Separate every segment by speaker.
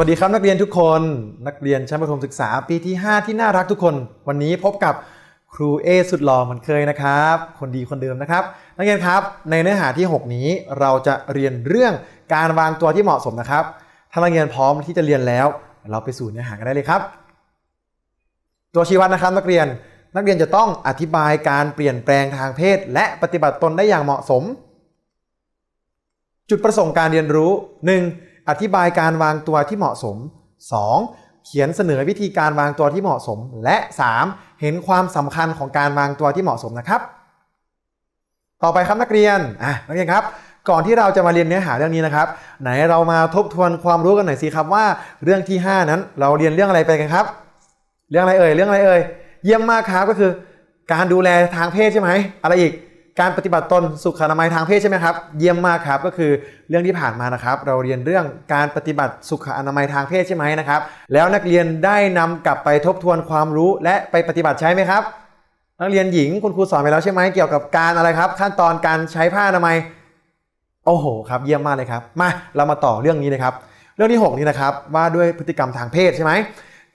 Speaker 1: วัสดีครับนักเรียนทุกคนนักเรียนชั้นประถมศึกษาปีที่ 5 ที่น่ารักทุกคน วันนี้พบกับครูเอสุดหล่อเหมือนเคยนะครับ คนดีคนเดิมนะครับ นักเรียนครับในเนื้อหาที่ 6 นี้เราจะเรียนเรื่องการวางตัวที่เหมาะสมนะครับ ถ้านักเรียนพร้อมที่จะเรียนแล้ว เราไปสู่เนื้อหากันได้เลยครับ ตัวชี้วัดนะครับนักเรียนนักเรียนจะต้องอธิบายการเปลี่ยนแปลงทางเพศ และปฏิบัติตนได้อย่างเหมาะสม จุดประสงค์การเรียนรู้ 1. อธิบายการวางตัวที่เหมาะสม 2. เขียนเสนอวิธีการวางตัวที่เหมาะสม และ 3. เห็นความสำคัญของการวางตัวที่เหมาะสมนะครับ ต่อไปครับนักเรียนอะนักเรียนครับ ก่อนที่เราจะมาเรียนเนื้อหาเรื่องนี้นะครับ ไหนเรามาทบทวนความรู้กันหน่อยสิครับว่าเรื่องที่ 5 นั้น เราเรียนเรื่องอะไรไปกันครับ เรื่องอะไรเอ่ยเรื่องอะไรเอ่ยเยี่ยมมากครับก็คือ การดูแลทางเพศใช่ไหมอะไรอีก การปฏิบัติตนสุขอนามัยทางเพศใช่ไหมครับ เยี่ยมมากครับก็คือเรื่องที่ผ่านมานะครับ เราเรียนเรื่องการปฏิบัติสุขอนามัยทางเพศใช่ไหมนะครับ แล้วนักเรียนได้นำกลับไปทบทวนความรู้และไปปฏิบัติใช้ไหมครับ นักเรียนหญิงคุณครูสอนไปแล้วใช่ไหมเกี่ยวกับการอะไรครับ ขั้นตอนการใช้ผ้าอนามัยโอ้โหครับเยี่ยมมากเลยครับมาเรามาต่อเรื่องนี้เลยครับ เรื่องที่ 6 นี้นะครับว่าด้วยพฤติกรรมทางเพศใช่ไหม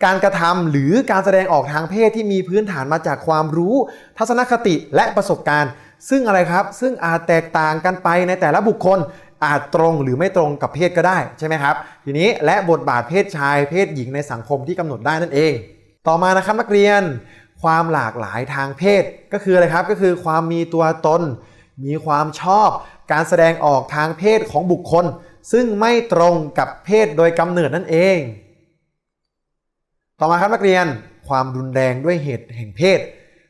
Speaker 1: การกระทำหรือการแสดงออกทางเพศที่มีพื้นฐานมาจากความรู้ ทัศนคติและประสบการณ์ ซึ่งอะไรครับซึ่งอาจแตกต่างกันไปในแต่ละบุคคลอาจตรงหรือไม่ตรงกับเพศก็ได้ใช่ไหมครับ ทีนี้และบทบาทเพศชายเพศหญิงในสังคมที่กำหนดได้นั่นเอง ต่อมานะครับนักเรียน ความหลากหลายทางเพศก็คืออะไรครับก็คือความมีตัวตน มีความชอบ การแสดงออกทางเพศของบุคคล ซึ่งไม่ตรงกับเพศโดยกำเนิดนั่นเอง ต่อมาครับนักเรียนความรุนแรงด้วยเหตุแห่งเพศ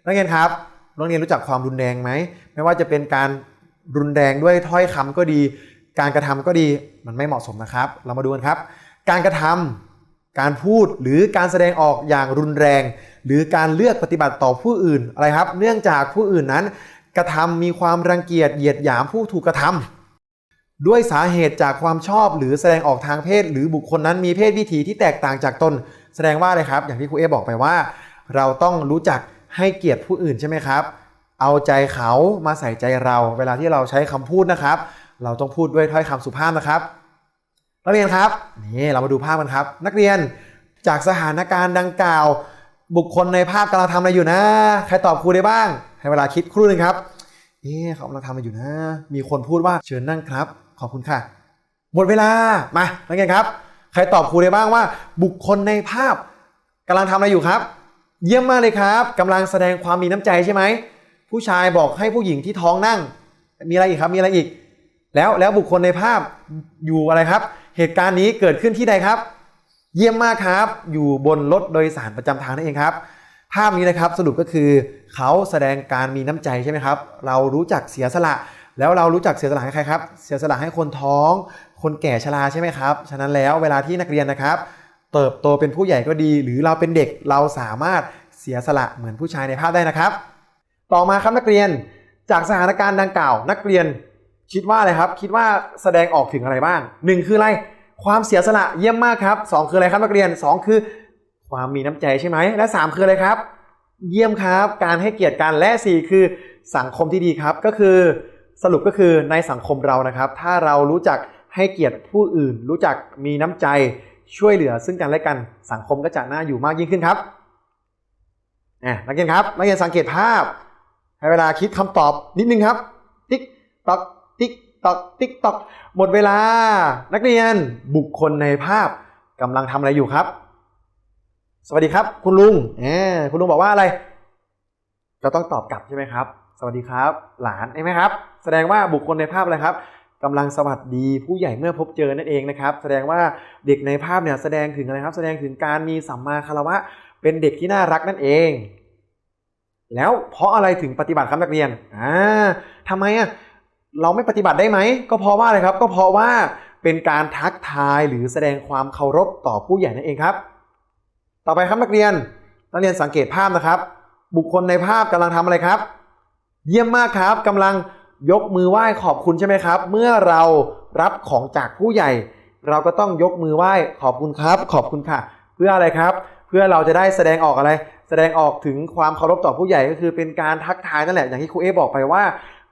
Speaker 1: นักเรียนครับ นักเรียนรู้จักความรุนแรงไหมไม่ว่าจะเป็นการรุนแรงด้วยถ้อยคำก็ดี การกระทำก็ดีมันไม่เหมาะสมนะครับ เรามาดูกันครับ การกระทำการพูดหรือการแสดงออกอย่างรุนแรง หรือการเลือกปฏิบัติต่อผู้อื่นอะไรครับ เนื่องจากผู้อื่นนั้น กระทำมีความรังเกียจเหยียดหยามผู้ถูกกระทำด้วยสาเหตุจากความชอบหรือแสดงออกทางเพศ หรือบุคคลนั้นมีเพศวิถีที่แตกต่างจากตน แสดงว่าอะไรครับ อย่างที่ครูเอบอกไปว่า เราต้องรู้จัก ให้เกียรติผู้อื่นใช่ไหมครับ เอาใจเขามาใส่ใจเรา เวลาที่เราใช้คำพูดนะครับ เราต้องพูดด้วยถ้อยคำสุภาพนะครับ นักเรียนครับนี่เรามาดูภาพกันครับ นักเรียนจากสถานการณ์ดังกล่าว บุคคลในภาพกำลังทำอะไรอยู่นะ ใครตอบครูได้บ้าง ให้เวลาคิดครู่หนึงครับเอ๊เขากำลังทำอะไรอยู่นะ มีคนพูดว่าเชิญนั่งครับ ขอบคุณค่ะ หมดเวลามานักเรียนครับ ใครตอบครูได้บ้างว่า บุคคลในภาพกำลังทำอะไรอยู่ครับ เยี่ยมมากเลยครับกำลังแสดงความมีน้ำใจใช่ไหม ผู้ชายบอกให้ผู้หญิงที่ท้องนั่ง มีอะไรอีกครับ มีอะไรอีก แล้วแล้วบุคคลในภาพอยู่อะไรครับ เหตุการณ์นี้เกิดขึ้นที่ใดครับ เยี่ยมมากครับ อยู่บนรถโดยสารประจำทางนั่นเองครับ ภาพนี้นะครับสรุปก็คือเขาแสดงการมีน้ำใจใช่ไหมครับ เรารู้จักเสียสละ แล้วเรารู้จักเสียสละให้ใครครับ เสียสละให้คนท้อง คนแก่ชราใช่ไหมครับ ฉะนั้นแล้วเวลาที่นักเรียนนะครับ เติบโตเป็นผู้ใหญ่ก็ดี หรือเราเป็นเด็กเราสามารถเสียสละเหมือนผู้ชายในภาพได้นะครับ ต่อมาครับนักเรียนจากสถานการณ์ดังกล่าว นักเรียนคิดว่าอะไรครับ คิดว่าแสดงออกถึงอะไรบ้างหนึ่งคืออะไร ความเสียสละเยี่ยมมากครับสองคืออะไรครับนักเรียนสองคือ ความมีน้ำใจใช่ไหมและสามคืออะไรครับ เยี่ยมครับการให้เกียรติกันและสี่คือสังคมที่ดีครับก็คือสรุปก็คือในสังคมเรานะครับ ถ้าเรารู้จักให้เกียรติผู้อื่น รู้จักมีน้ำใจ ช่วยเหลือซึ่งกันและกันสังคมก็จะน่าอยู่มากยิ่งขึ้นครับนักเรียนครับนักเรียนสังเกตภาพ ให้เวลาคิดคำตอบนิดนึงครับ ติ๊กตอกติ๊กตอกติ๊กตอกหมดเวลา นักเรียนบุคคลในภาพกำลังทำอะไรอยู่ครับ สวัสดีครับ คุณลุงเออคุณลุงบอกว่าอะไรเราต้องตอบกลับใช่ไหมครับ สวัสดีครับ หลานใช่ไหมครับ แสดงว่าบุคคลในภาพอะไรครับ กำลังสวัสดีผู้ใหญ่เมื่อพบเจอนั่นเองนะครับ แสดงว่าเด็กในภาพเนี่ยแสดงถึงอะไรครับ แสดงถึงการมีสัมมาคารวะ เป็นเด็กที่น่ารักนั่นเอง แล้วเพราะอะไรถึงปฏิบัติครับนักเรียนอ่าทำไมอะเราไม่ปฏิบัติได้ไหม ก็เพราะว่าอะไรครับ ก็เพราะว่าเป็นการทักทายหรือแสดงความเคารพต่อผู้ใหญ่นั่นเองครับ ต่อไปครับนักเรียน นักเรียนสังเกตภาพนะครับ บุคคลในภาพกำลังทำอะไรครับ เยี่ยมมากครับกำลัง ยกมือไหว้ขอบคุณใช่ไหมครับ เมื่อเรารับของจากผู้ใหญ่ เราก็ต้องยกมือไหว้ขอบคุณครับ ขอบคุณค่ะ เพื่ออะไรครับ เพื่อเราจะได้แสดงออกอะไร แสดงออกถึงความเคารพต่อผู้ใหญ่ก็คือเป็นการทักทายนั่นแหละอย่างที่ครูเอบอกไปว่า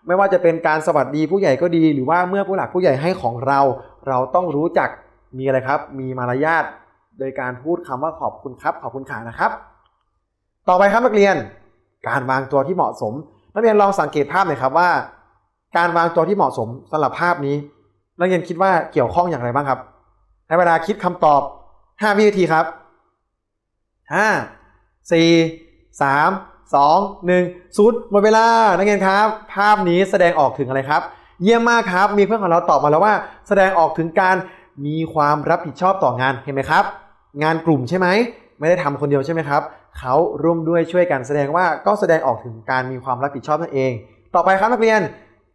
Speaker 1: ไม่ว่าจะเป็นการสวัสดีผู้ใหญ่ก็ดี หรือว่าเมื่อผู้หลักผู้ใหญ่ให้ของเรา เราต้องรู้จักมีอะไรครับ มีมารยาทโดยการพูดคำว่าขอบคุณครับ ขอบคุณค่ะนะครับ ต่อไปครับนักเรียน การวางตัวที่เหมาะสม นักเรียนลองสังเกตภาพหน่อยครับว่า การวางตัวที่เหมาะสมสำหรับภาพนี้นักเรียนคิดว่าเกี่ยวข้องอย่างไรบ้างครับ ให้เวลาคิดคำตอบ 5 วินาทีครับ 5 4 3 2 1ศูนย์หมดเวลา นักเรียนครับ ภาพนี้แสดงออกถึงอะไรครับ เยี่ยมมากครับ มีเพื่อนของเราตอบมาแล้วว่า แสดงออกถึงการมีความรับผิดชอบต่องาน เห็นไหมครับ งานกลุ่มใช่ไหม ไม่ได้ทำคนเดียวใช่ไหมครับ เขาร่วมด้วยช่วยกันแสดงว่าก็แสดงออกถึงการมีความรับผิดชอบนั่นเอง ต่อไปครับนักเรียน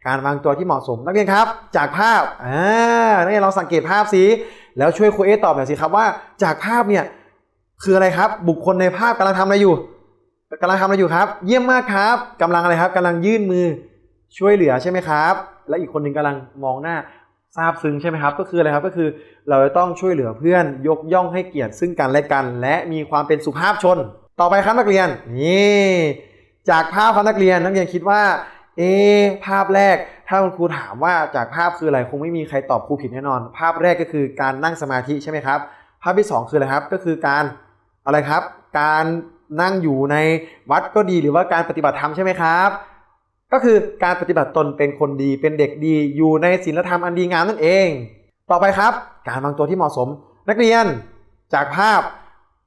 Speaker 1: การวางตัวที่เหมาะสม นักเรียนครับจากภาพอ่านักเรียนลองสังเกตภาพสิแล้วช่วยครูเอตอบหน่อยสิครับว่าจากภาพเนี่ยคืออะไรครับ บุคคลในภาพกำลังทำอะไรอยู่กำลังทำอะไรอยู่ครับ เยี่ยมมากครับกำลังอะไรครับกำลังยื่นมือช่วยเหลือใช่ไหมครับ และอีกคนหนึ่งกำลังมองหน้าซาบซึ้งใช่ไหมครับ ก็คืออะไรครับก็คือเราจะต้องช่วยเหลือเพื่อนยกย่องให้เกียรติซึ่งกันและกัน และมีความเป็นสุภาพชน ต่อไปครับนักเรียนนี่จากภาพครับนักเรียนนักเรียนคิดว่า เอภาพแรกถ้าคุณครูถามว่าจากภาพคืออะไรคงไม่มีใครตอบครูผิดแน่นอน ภาพแรกก็คือการนั่งสมาธิใช่ไหมครับ ภาพที่สองคืออะไรครับก็คือการอะไรครับ การนั่งอยู่ในวัดก็ดีหรือว่าการปฏิบัติธรรมใช่ไหมครับ ก็คือการปฏิบัติตนเป็นคนดีเป็นเด็กดีอยู่ในศีลธรรมอันดีงามนั่นเอง ต่อไปครับ การวางตัวที่เหมาะสม นักเรียนจากภาพ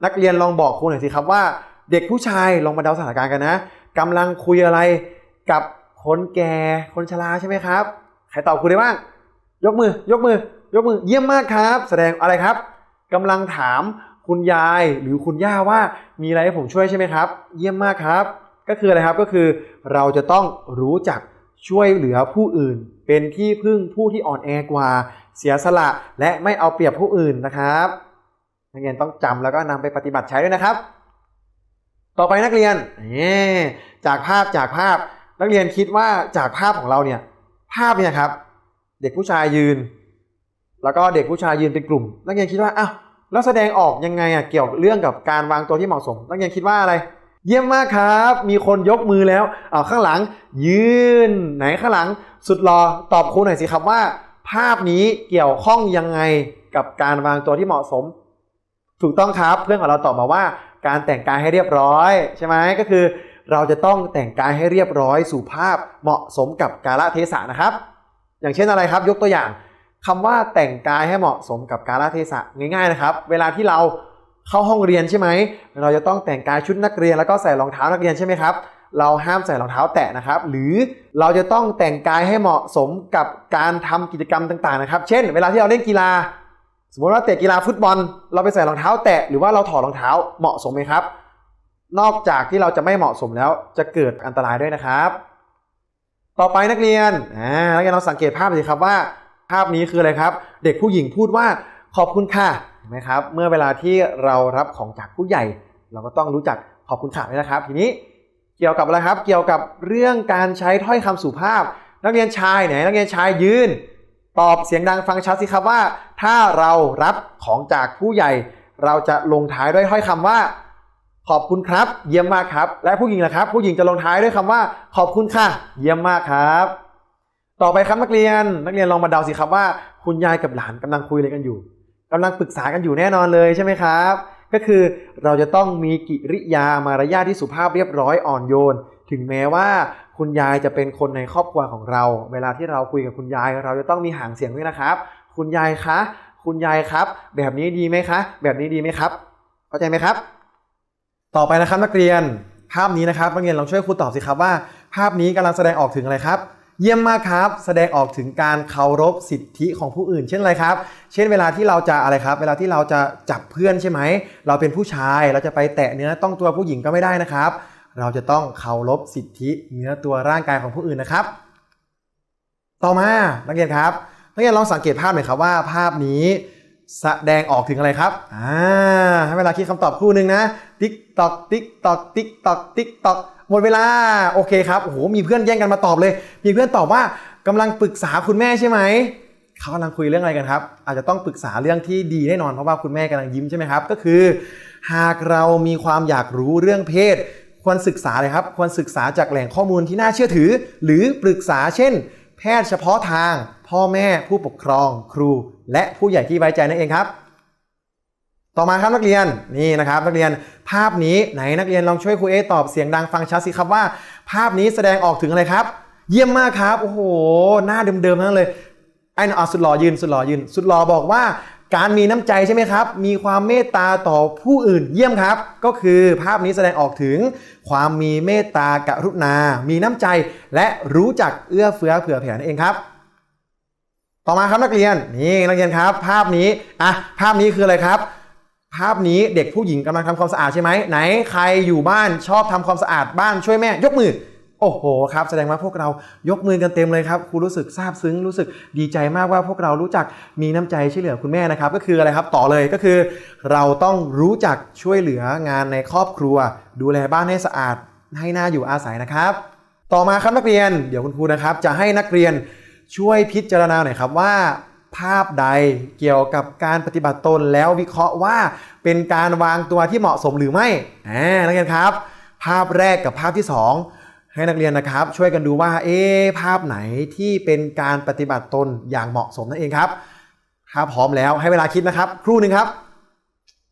Speaker 1: นักเรียนลองบอกครูหน่อยสิครับว่า เด็กผู้ชายลองมาเดาสถานการณ์กันนะกำลังคุยอะไรกับ คนแก่คนชราใช่ไหมครับ ใครตอบครูได้บ้าง ยกมือ ยกมือ ยกมือ เยี่ยมมากครับ แสดงอะไรครับกำลังถามคุณยายหรือคุณย่าว่ามีอะไรให้ผมช่วยใช่ไหมครับ เยี่ยมมากครับ ก็คืออะไรครับก็คือเราจะต้องรู้จักช่วยเหลือผู้อื่น เป็นที่พึ่งผู้ที่อ่อนแอกว่า เสียสละ และไม่เอาเปรียบผู้อื่นนะครับนักเรียนต้องจำแล้วก็นำไปปฏิบัติใช้ด้วยนะครับ ต่อไปนักเรียนจากภาพจากภาพ นักเรียนคิดว่าจากภาพของเราเนี่ยภาพเนี่ยครับ เด็กผู้ชายยืน แล้วก็เด็กผู้ชายยืนเป็นกลุ่ม นักเรียนคิดว่าอ้าวแล้วแสดงออกยังไงอะเกี่ยวเรื่องกับการวางตัวที่เหมาะสม นักเรียนคิดว่าอะไร เยี่ยมมากครับ มีคนยกมือแล้วเอาข้างหลัง ยืน ไหนข้างหลัง สุดรอตอบครูหน่อยสิครับว่า ภาพนี้เกี่ยวข้องยังไงกับการวางตัวที่เหมาะสม ถูกต้องครับเพื่อนของเราตอบมาว่า การแต่งกายให้เรียบร้อย ใช่ไหมก็คือ เราจะต้องแต่งกายให้เรียบร้อยสุภาพเหมาะสมกับกาลเทศะนะครับ อย่างเช่นอะไรครับ ยกตัวอย่างคำว่าแต่งกายให้เหมาะสมกับกาลเทศะง่ายๆนะครับ เวลาที่เราเข้าห้องเรียนใช่ไหม เราจะต้องแต่งกายชุดนักเรียนแล้วก็ใส่รองเท้านักเรียนใช่ไหมครับ เราห้ามใส่รองเท้าแตะนะครับ หรือเราจะต้องแต่งกายให้เหมาะสมกับการทำกิจกรรมต่างๆนะครับ เช่น เวลาที่เราเล่นกีฬา สมมติว่าเตะกีฬาฟุตบอล เราไปใส่รองเท้าแตะหรือว่าเราถอดรองเท้าเหมาะสมไหมครับ นอกจากที่เราจะไม่เหมาะสมแล้วจะเกิดอันตรายด้วยนะครับ ต่อไปนักเรียนอ่านักเรียนลองสังเกตภาพสิครับว่า ภาพนี้คืออะไรครับ เด็กผู้หญิงพูดว่าขอบคุณค่ะเห็นไหมครับ เมื่อเวลาที่เรารับของจากผู้ใหญ่ เราก็ต้องรู้จักขอบคุณค่ะด้วยนะครับ ทีนี้เกี่ยวกับอะไรครับ เกี่ยวกับเรื่องการใช้ถ้อยคำสุภาพ นักเรียนชายไหนนักเรียนชายยืน ตอบเสียงดังฟังชัดสิครับว่า ถ้าเรารับของจากผู้ใหญ่ เราจะลงท้ายด้วยถ้อยคำว่า ขอบคุณครับ เยี่ยมมากครับ และผู้หญิงนะครับ ผู้หญิงจะลงท้ายด้วยคำว่า ขอบคุณค่ะ เยี่ยมมากครับ ต่อไปครับนักเรียน นักเรียนลองมาเดาสิครับว่า คุณยายกับหลานกำลังคุยอะไรกันอยู่กำลังปรึกษากันอยู่แน่นอนเลยใช่ไหมครับ ก็คือเราจะต้องมีกิริยามารยาทที่สุภาพเรียบร้อยอ่อนโยน ถึงแม้ว่าคุณยายจะเป็นคนในครอบครัวของเรา เวลาที่เราคุยกับคุณยาย เราจะต้องมีหางเสียงด้วยนะครับ คุณยายคะ คุณยายครับ แบบนี้ดีไหมคะ แบบนี้ดีไหมครับ เข้าใจไหมครับ ต่อไปนะครับนักเรียนภาพนี้นะครับนักเรียนลองช่วยครูตอบสิครับว่า ภาพนี้กำลังแสดงออกถึงอะไรครับ เยี่ยมมากครับ แสดงออกถึงการเคารพสิทธิของผู้อื่น เช่นอะไรครับ เช่นเวลาที่เราจะอะไรครับ เวลาที่เราจะจับเพื่อนใช่ไหมเราเป็นผู้ชายเราจะไปแตะเนื้อต้องตัวผู้หญิงก็ไม่ได้นะครับ เราจะต้องเคารพสิทธิเนื้อตัวร่างกายของผู้อื่นนะครับ ต่อมานักเรียนครับนักเรียนลองสังเกตภาพหน่อยครับว่า ภาพนี้ แสดงออกถึงอะไรครับ อ่า ให้เวลาคิดคำตอบคู่หนึ่งนะ ติ๊กตอก ติ๊กตอก ติ๊กตอก ติ๊กตอก หมดเวลา โอเคครับ โอ้โห มีเพื่อนแย่งกันมาตอบเลย มีเพื่อนตอบว่ากำลังปรึกษาคุณแม่ใช่ไหม เขากำลังคุยเรื่องอะไรกันครับ อาจจะต้องปรึกษาเรื่องที่ดีแน่นอน เพราะว่าคุณแม่กำลังยิ้มใช่ไหมครับ ก็คือ หากเรามีความอยากรู้เรื่องเพศ ควรศึกษาเลยครับ ควรศึกษาจากแหล่งข้อมูลที่น่าเชื่อถือ หรือปรึกษาเช่น แพทย์เฉพาะทาง พ่อแม่ผู้ปกครองครู และผู้ใหญ่ที่ไว้ใจนั่นเองครับ ต่อมาครับนักเรียนนี่นะครับนักเรียนภาพนี้ไหนนักเรียนลองช่วยครูเอตอบเสียงดังฟังชัดสิครับว่า ภาพนี้แสดงออกถึงอะไรครับ เยี่ยมมากครับโอ้โหหน้าเดิมๆนั่นเลยไอ้นอสุดหล่อยืนสุดหล่อยืน สุดหล่อบอกว่า การมีน้ำใจใช่ไหมครับ มีความเมตตาต่อผู้อื่นเยี่ยมครับ ก็คือภาพนี้แสดงออกถึง ความมีเมตตากรุณา มีน้ำใจ และรู้จักเอื้อเฟื้อเผื่อแผ่นั่นเองครับ ต่อมาครับนักเรียนนี่นักเรียนครับ ภาพนี้อะภาพนี้คืออะไรครับ ภาพนี้เด็กผู้หญิงกำลังทำความสะอาดใช่ไหมไหนใครอยู่บ้านชอบทำความสะอาดบ้านช่วยแม่ ยกมือ โอ้โหครับแสดงว่าพวกเรายกมือกันเต็มเลยครับครูรู้สึกซาบซึ้งรู้สึกดีใจมากว่าพวกเรารู้จักมีน้ำใจช่วยเหลือคุณแม่นะครับ ก็คืออะไรครับต่อเลยก็คือ เราต้องรู้จักช่วยเหลืองานในครอบครัว ดูแลบ้านให้สะอาดให้น่าอยู่อาศัยนะครับ ต่อมาครับนักเรียน เดี๋ยวคุณครูนะครับ จะให้นักเรียนช่วยพิจารณาหน่อยครับว่า ภาพใดเกี่ยวกับการปฏิบัติตนแล้ววิเคราะห์ว่าเป็นการวางตัวที่เหมาะสมหรือไม่นักเรียนครับ ภาพแรกกับภาพที่สอง ให้นักเรียนนะครับ ช่วยกันดูว่าเอ๊ภาพไหนที่เป็นการปฏิบัติตนอย่างเหมาะสมนั่นเองครับถ้าพร้อมแล้วให้เวลาคิดนะครับ ครู่หนึ่งครับ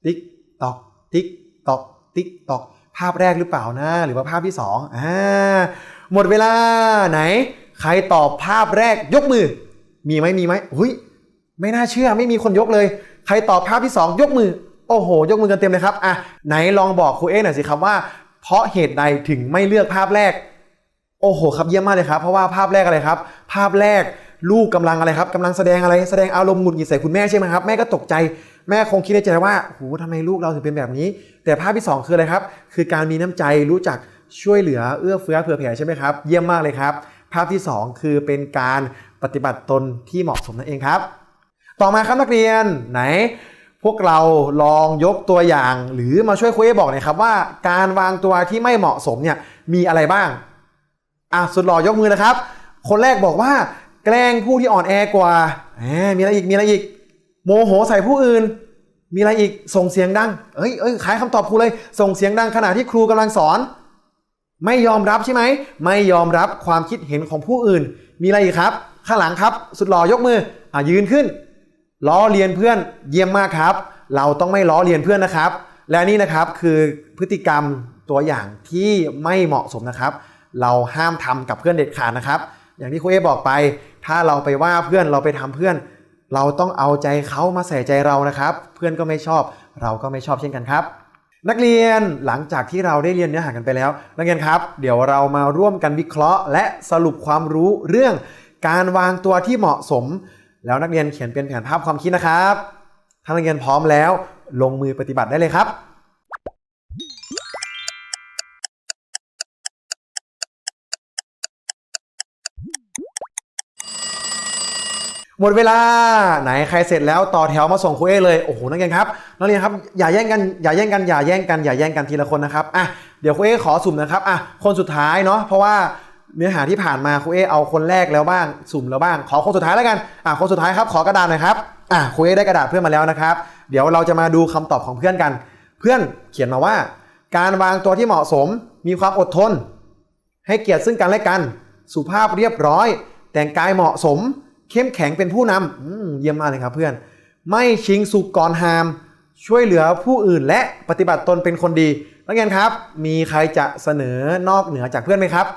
Speaker 1: ติ๊กตอกติ๊กตอกติ๊กตอกภาพแรกหรือเปล่านะหรือว่าภาพที่สองอ่าหมดเวลาไหน ใครตอบภาพแรกยกมือ มีไหมมีไหมอุ้ยไม่น่าเชื่อไม่มีคนยกเลย ใครตอบภาพที่สองยกมือ โอ้โห ยกมือกันเต็มเลยครับอะไหนลองบอกครูเอ๊หน่อยสิครับว่า เพราะเหตุใดถึงไม่เลือกภาพแรก โอ้โหครับเยี่ยมมากเลยครับ เพราะว่าภาพแรกอะไรครับ ภาพแรกลูกกำลังอะไรครับกำลังแสดงอะไรแสดงอารมณ์หงุดหงิดใส่คุณแม่ใช่ไหมครับแม่ก็ตกใจแม่คงคิดในใจว่าโหทำไมลูกเราถึงเป็นแบบนี้ แต่ภาพที่สองคืออะไรครับ คือการมีน้ำใจรู้จักช่วยเหลือเอื้อเฟื้อเผื่อแผ่ใช่ไหมครับ เยี่ยมมากเลยครับ ภาพที่สองคือเป็นการปฏิบัติตนที่เหมาะสมนั่นเองครับ ต่อมาครับนักเรียนไหน วกเราลองยกตัวอย่าง หรือมาช่วยคุยให้บอกหน่อยครับว่าการวางตัวที่ไม่เหมาะสมเนี่ยมีอะไรบ้างอะสุดหล่อยกมือนะครับ คนแรกบอกว่า แกล้งผู้ที่อ่อนแอกว่าแหมมีอะไรอีกมีอะไรอีก โมโหใส่ผู้อื่น มีอะไรอีกส่งเสียงดังเอ้ยเอ้ยขายคำตอบครูเลย ส่งเสียงดังขณะที่ครูกำลังสอน ไม่ยอมรับใช่ไหมไม่ยอมรับความคิดเห็นของผู้อื่น มีอะไรอีกครับ ข้างหลังครับ สุดหล่อยกมืออะยืนขึ้น ล้อเลียนเพื่อนเยี่ยมมากครับ เราต้องไม่ล้อเลียนเพื่อนนะครับ และนี่นะครับคือพฤติกรรมตัวอย่างที่ไม่เหมาะสมนะครับ เราห้ามทำกับเพื่อนเด็ดขาดนะครับ อย่างที่ครูเอบอกไป ถ้าเราไปว่าเพื่อนเราไปทำเพื่อน เราต้องเอาใจเขามาใส่ใจเรานะครับ เพื่อนก็ไม่ชอบ เราก็ไม่ชอบเช่นกันครับ นักเรียนหลังจากที่เราได้เรียนเนื้อหากันไปแล้ว นักเรียนครับ เดี๋ยวเรามาร่วมกันวิเคราะห์ และสรุปความรู้เรื่องการวางตัวที่เหมาะสม แล้วนักเรียนเขียนเป็นแผนภาพความคิดนะครับ ถ้านักเรียนพร้อมแล้ว ลงมือปฏิบัติได้เลยครับหมดเวลาไหนใครเสร็จแล้วต่อแถวมาส่งครูเอเลยโอ้โหนักเรียนครับนักเรียนครับอย่าแย่งกันอย่าแย่งกันอย่าแย่งกันอย่าแย่งกันทีละคนนะครับอะเดี๋ยวครูเอขอสุ่มนะครับอะคนสุดท้ายเนาะเพราะว่า เนื้อหาที่ผ่านมาครูเอเอาคนแรกแล้วบ้างสุ่มแล้วบ้าง ขอคนสุดท้ายแล้วกันอะคนสุดท้ายครับขอกระดาษหน่อยครับอะครูเอได้กระดาษเพื่อนมาแล้วนะครับ เดี๋ยวเราจะมาดูคำตอบของเพื่อนกัน เพื่อนเขียนมาว่า การวางตัวที่เหมาะสม มีความอดทน ให้เกียรติซึ่งกันและกัน สุภาพเรียบร้อย แต่งกายเหมาะสม เข้มแข็งเป็นผู้นำเยี่ยมมากเลยครับเพื่อน ไม่ชิงสุกก่อนหาม ช่วยเหลือผู้อื่นและปฏิบัติตนเป็นคนดีนักเรียนครับ มีใครจะเสนอนอกเหนือจากเพื่อนไหมครับ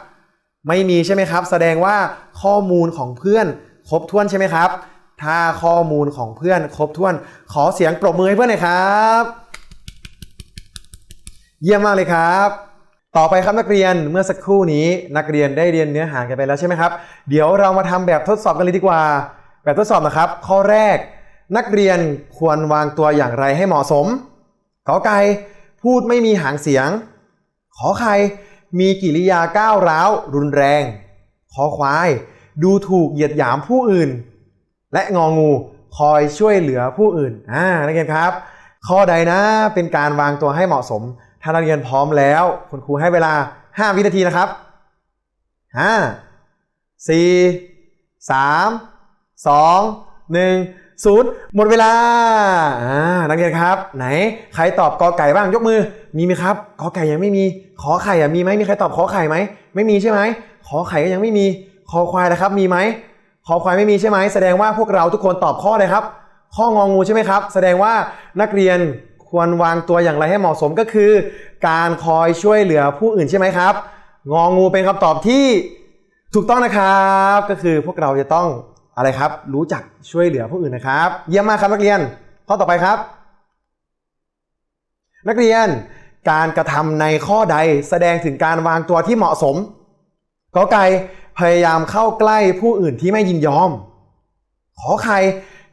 Speaker 1: ไม่มีใช่ไหมครับ แสดงว่าข้อมูลของเพื่อนครบถ้วนใช่ไหมครับ ถ้าข้อมูลของเพื่อนครบถ้วน ขอเสียงปรบมือให้เพื่อนหน่อยครับ เยี่ยมมากเลยครับ ต่อไปครับนักเรียนเมื่อสักครู่นี้นักเรียนได้เรียนเนื้อหากันไปแล้วใช่ไหมครับ เดี๋ยวเรามาทำแบบทดสอบกันเลยดีกว่า แบบทดสอบนะครับ ข้อแรก นักเรียนควรวางตัวอย่างไรให้เหมาะสมขอไก่พูดไม่มีหางเสียง ขอไข่ มีกิริยาก้าวร้าว รุนแรงขอควาย ดูถูกเหยียดหยามผู้อื่น และงองูคอยช่วยเหลือผู้อื่นอ่านักเรียนครับ ข้อใดนะเป็นการวางตัวให้เหมาะสม ถ้านักเรียนพร้อมแล้ว คุณครูให้เวลา 5 วินาทีนะครับ 5 4 3 2หนึ่ง ศูนย์หมดเวลาอ่านักเรียนครับ ไหนใครตอบกอไก่บ้างยกมือ มีไหมครับกอไก่ยังไม่มี ขอไข่อะมีไหมมีใครตอบขอไข่ไหมไม่มีใช่ไหมขอไข่ก็ยังไม่มีคอควายนะครับ มีไหมคอควายไม่มีใช่ไหมแสดงว่าพวกเราทุกคนตอบข้อเลยครับ ข้ององูใช่ไหมครับ แสดงว่านักเรียนควรวางตัวอย่างไรให้เหมาะสมก็คือ การคอยช่วยเหลือผู้อื่นใช่ไหมครับ งองูเป็นคำตอบที่ถูกต้องนะครับ ก็คือพวกเราจะต้อง อะไรครับ รู้จักช่วยเหลือผู้อื่นนะครับ เยี่ยมมากครับนักเรียน ข้อต่อไปครับ นักเรียนการกระทำในข้อใดแสดงถึงการวางตัวที่เหมาะสมกอไก่พยายามเข้าใกล้ผู้อื่นที่ไม่ยินยอม ขอไข่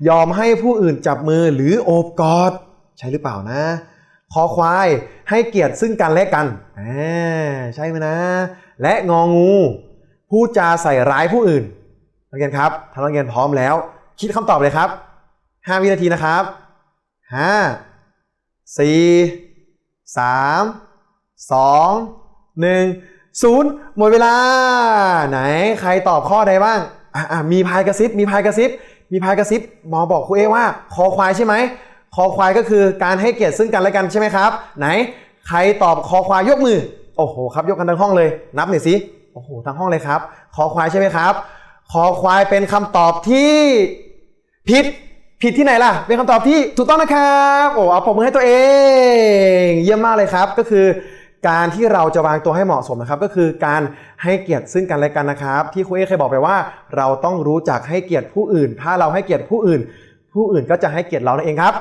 Speaker 1: ยอมให้ผู้อื่นจับมือหรือโอบกอด ใช่หรือเปล่านะ คอควายให้เกียรติซึ่งกันและกันอใช่ไหมนะ และงองูพูดจาใส่ร้ายผู้อื่น นักเรียนครับถ้านักเรียนพร้อมแล้ว คิดคำตอบเลยครับ5วินาทีนะครับ5 4 3 2 1 0หมดเวลา ไหนใครตอบข้อใดบ้างอะอะมีพายกระซิบมีพายกระซิบมีพายกระซิบหมอบอกครูเอว่า คอควายใช่ไหมคอควายก็คือการให้เกียรติซึ่งกันและกันใช่ไหมครับ ไหนใครตอบคอควายยกมือ โอ้โหครับยกกันทั้งห้องเลย นับหน่อยสิโอ้โหทั้งห้องเลยครับ คอควายใช่ไหมครับ คอควายเป็นคำตอบที่ผิดผิดที่ไหนล่ะ เป็นคำตอบที่ถูกต้องนะครับ โอ้เอาปรบมือให้ตัวเอง เยี่ยมมากเลยครับ ก็คือ การที่เราจะวางตัวให้เหมาะสมนะครับ ก็คือการให้เกียรติซึ่งกันและกันนะครับ ที่ครูเอเคยบอกไปว่า เราต้องรู้จักให้เกียรติผู้อื่น ถ้าเราให้เกียรติผู้อื่น ผู้อื่นก็จะให้เกียรติเรานั่นเองครับ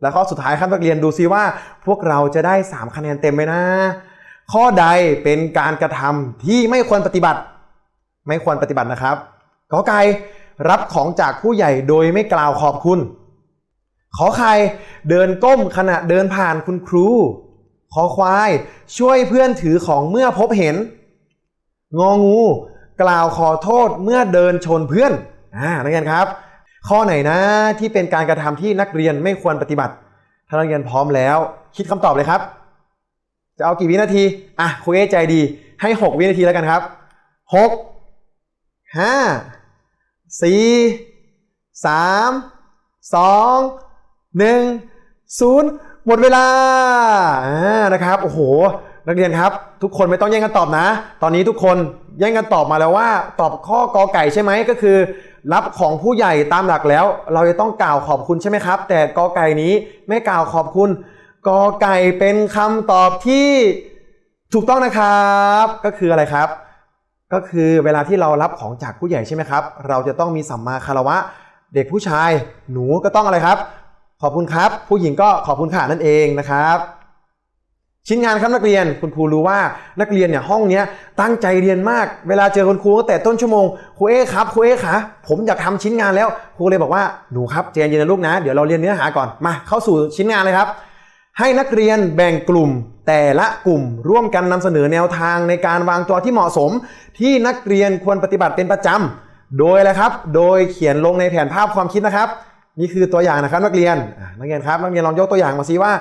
Speaker 1: แล้วข้อสุดท้ายครับนักเรียนดูซิว่า พวกเราจะได้ 3 คะแนนเต็มไหมนะ ข้อใดเป็นการกระทำที่ไม่ควรปฏิบัติ ไม่ควรปฏิบัตินะครับขอไก่รับของจากผู้ใหญ่โดยไม่กล่าวขอบคุณ ขอไข่เดินก้มขณะเดินผ่านคุณครู ขอควายช่วยเพื่อนถือของเมื่อพบเห็น งองู กล่าวขอโทษเมื่อเดินชนเพื่อนอ่านักเรียนครับ ข้อไหนนะที่เป็นการกระทำที่นักเรียนไม่ควรปฏิบัติ ถ้านักเรียนพร้อมแล้ว คิดคำตอบเลยครับ จะเอากี่วินาที อะคุยให้ใจดี ให้ 6 วินาทีแล้วกันครับ 6 5 4 3 2 1 0หนึ่งศูนย์หมดเวลาอานะครับ โอ้โห นักเรียนครับ ทุกคนไม่ต้องแย่งกันตอบนะ ตอนนี้ทุกคนแย่งกันตอบมาแล้วว่า ตอบข้อกอไก่ใช่ไหมก็คือ รับของผู้ใหญ่ตามหลักแล้ว เราจะต้องกล่าวขอบคุณใช่ไหมครับ แต่กอไก่นี้ไม่กล่าวขอบคุณกอไก่เป็นคำตอบที่ถูกต้องนะครับ ก็คืออะไรครับ ก็คือเวลาที่เรารับของจากผู้ใหญ่ใช่ไหมครับ เราจะต้องมีสัมมาคารวะ เด็กผู้ชายหนูก็ต้องอะไรครับ ขอบคุณครับ ผู้หญิงก็ขอบคุณค่ะนั่นเองนะครับ ชิ้นงานครับนักเรียนคุณครูรู้ว่านักเรียนเนี่ยห้องเนี้ยตั้งใจเรียนมาก เวลาเจอคุณครูตั้งแต่ต้นชั่วโมงครูเอครับครูเอคะผมอยากทำชิ้นงานแล้วครูเลยบอกว่าหนูครับใจเย็นนะลูกนะ เดี๋ยวเราเรียนเนื้อหาก่อนมาเข้าสู่ชิ้นงานเลยครับ ให้นักเรียนแบ่งกลุ่มแต่ละกลุ่มร่วมกันนำเสนอแนวทางในการวางตัวที่เหมาะสม ที่นักเรียนควรปฏิบัติเป็นประจำโดยอะไรครับ โดยเขียนลงในแผนภาพความคิดนะครับ นี่คือตัวอย่างนะครับนักเรียนนักเรียนครับนักเรียนลองยกตัวอย่างมาซิว่า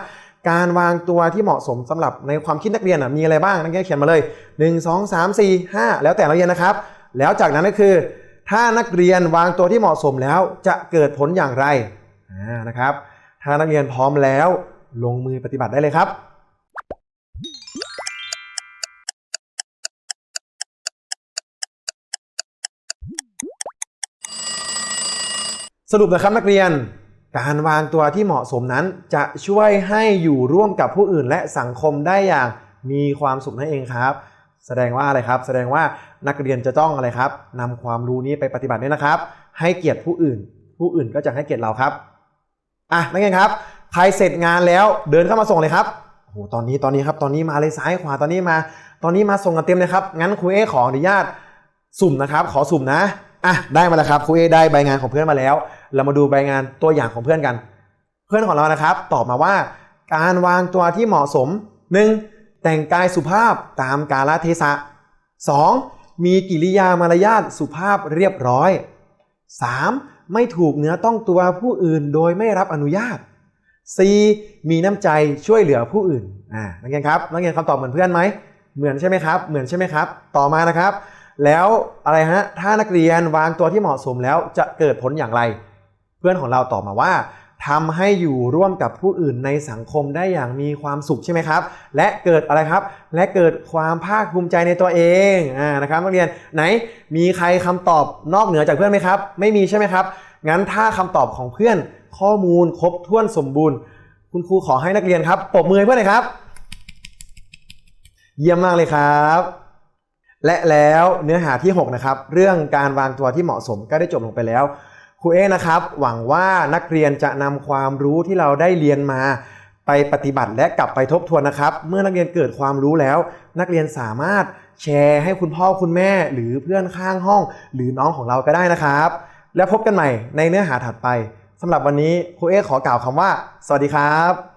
Speaker 1: การวางตัวที่เหมาะสมสำหรับในความคิดนักเรียนมีอะไรบ้างนักเรียนเขียนมาเลย 1 2 3 4 5 แล้วแต่นักเรียนนะครับ แล้วจากนั้นก็คือ ถ้านักเรียนวางตัวที่เหมาะสมแล้วจะเกิดผลอย่างไรนะครับถ้านักเรียนพร้อมแล้ว ลงมือปฏิบัติได้เลยครับสรุปนะครับนักเรียน การวางตัวที่เหมาะสมนั้น จะช่วยให้อยู่ร่วมกับผู้อื่นและสังคมได้อย่างมีความสุขนั่นเองครับ แสดงว่าอะไรครับ แสดงว่านักเรียนจะต้องอะไรครับนำความรู้นี้ไปปฏิบัติด้วยนะครับ ให้เกียรติผู้อื่น ผู้อื่นก็จะให้เกียรติเราครับอะนักเรียนครับ ใครเสร็จงานแล้วเดินเข้ามาส่งเลยครับโอ้โหตอนนี้ตอนนี้ครับตอนนี้มาเลยซ้ายขวาตอนนี้มา ตอนนี้มาส่งกันเต็มเลยครับงั้นครูเอขออนุญาตสุ่มนะครับ ขอสุ่มนะอะได้มาแล้วครับครูเอได้ใบงานของเพื่อนมาแล้ว เรามาดูใบงานตัวอย่างของเพื่อนกัน เพื่อนของเรานะครับ ตอบมาว่า การวางตัวที่เหมาะสม 1. แต่งกายสุภาพตามกาลเทศะ 2. มีกิริยามารยาทสุภาพเรียบร้อย 3. ไม่ถูกเนื้อต้องตัวผู้อื่นโดยไม่รับอนุญาต 4. มีน้ำใจช่วยเหลือผู้อื่นอ่านักเรียนครับนักเรียนคำตอบเหมือนเพื่อนไหมเหมือนใช่ไหมครับ เหมือนใช่ไหมครับ ต่อมานะครับ แล้วอะไรฮะถ้านักเรียนวางตัวที่เหมาะสมแล้วจะเกิดผลอย่างไร เพื่อนของเราตอบมาว่าทำให้อยู่ร่วมกับผู้อื่นในสังคมได้อย่างมีความสุขใช่ไหมครับ และเกิดอะไรครับ และเกิดความภาคภูมิใจในตัวเองอ่านะครับนักเรียนไหนมีใครคำตอบนอกเหนือจากเพื่อนไหมครับ ไม่มีใช่ไหมครับ งั้นถ้าคำตอบของเพื่อนข้อมูลครบถ้วนสมบูรณ์ คุณครูขอให้นักเรียนครับปรบมือเพื่อนหน่อยครับ เยี่ยมมากเลยครับ และแล้วเนื้อหาที่ 6 นะครับ เรื่องการวางตัวที่เหมาะสมก็ได้จบลงไปแล้วครูเอนะครับ หวังว่านักเรียนจะนำความรู้ที่เราได้เรียนมาไปปฏิบัติและกลับไปทบทวนนะครับ เมื่อนักเรียนเกิดความรู้แล้ว นักเรียนสามารถแชร์ให้คุณพ่อคุณแม่ หรือเพื่อนข้างห้อง หรือน้องของเราก็ได้นะครับ แล้วพบกันใหม่ในเนื้อหาถัดไปสำหรับวันนี้ครูเอขอกล่าวคำว่า สวัสดีครับ